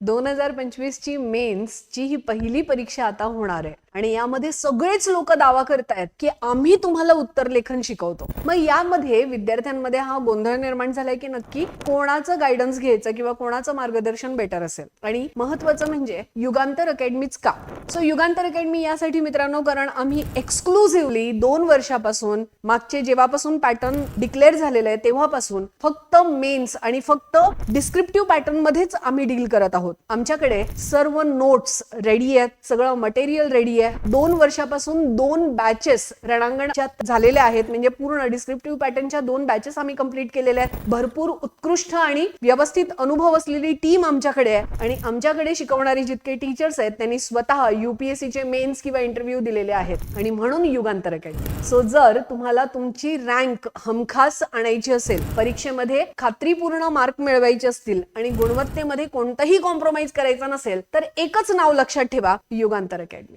दोन हजार पंचवीसची मेन्सची ही पहिली परीक्षा आता होणार आहे. आणि यामध्ये सगळेच लोक दावा करतायत की आम्ही तुम्हाला उत्तर लेखन शिकवतो. मग यामध्ये विद्यार्थ्यांमध्ये हा गोंधळ निर्माण झालाय की नक्की कोणाचं गायडन्स घ्यायचं किंवा कोणाचं मार्गदर्शन बेटर असेल? आणि महत्वाचं म्हणजे युगांतर अकॅडमीच का? सो युगांतर अकॅडमी यासाठी मित्रांनो कारण आम्ही एक्सक्लुझिव्हली दोन वर्षापासून मागचे जेव्हापासून पॅटर्न डिक्लेअर झालेलं आहे तेव्हापासून फक्त मेन्स आणि फक्त डिस्क्रिप्टिव्ह पॅटर्न मध्येच आम्ही डील करत आहोत. आमच्याकडे सर्व नोट्स रेडी आहेत सगळं मटेरियल रेडी आहे. दोन वर्षापासून दोन बॅचेस रणांगणाच्या झालेल्या आहेत. म्हणजे पूर्ण डिस्क्रिप्टिव्ह पॅटर्नच्या दोन बॅचेस आम्ही कंप्लीट केलेल्या आहेत. भरपूर उत्कृष्ट आणि व्यवस्थित अनुभव असलेली टीम आमच्याकडे आहे. आणि आमच्याकडे शिकवणारी जितके टीचर्स आहेत त्यांनी स्वतः युपीएससीचे मेन्स किंवा इंटरव्ह्यू दिलेले आहेत. आणि म्हणून युगांतर अकॅडमी सो जर तुम्हाला तुमची रँक हमखास आणायची असेल परीक्षेमध्ये खात्रीपूर्ण मार्क मिळवायचे असतील आणि गुणवत्तेमध्ये कोणतंही कॉम्प्रोमाइज करायचं नसेल तर एकच नाव लक्षात ठेवा युगांतर अकॅडमी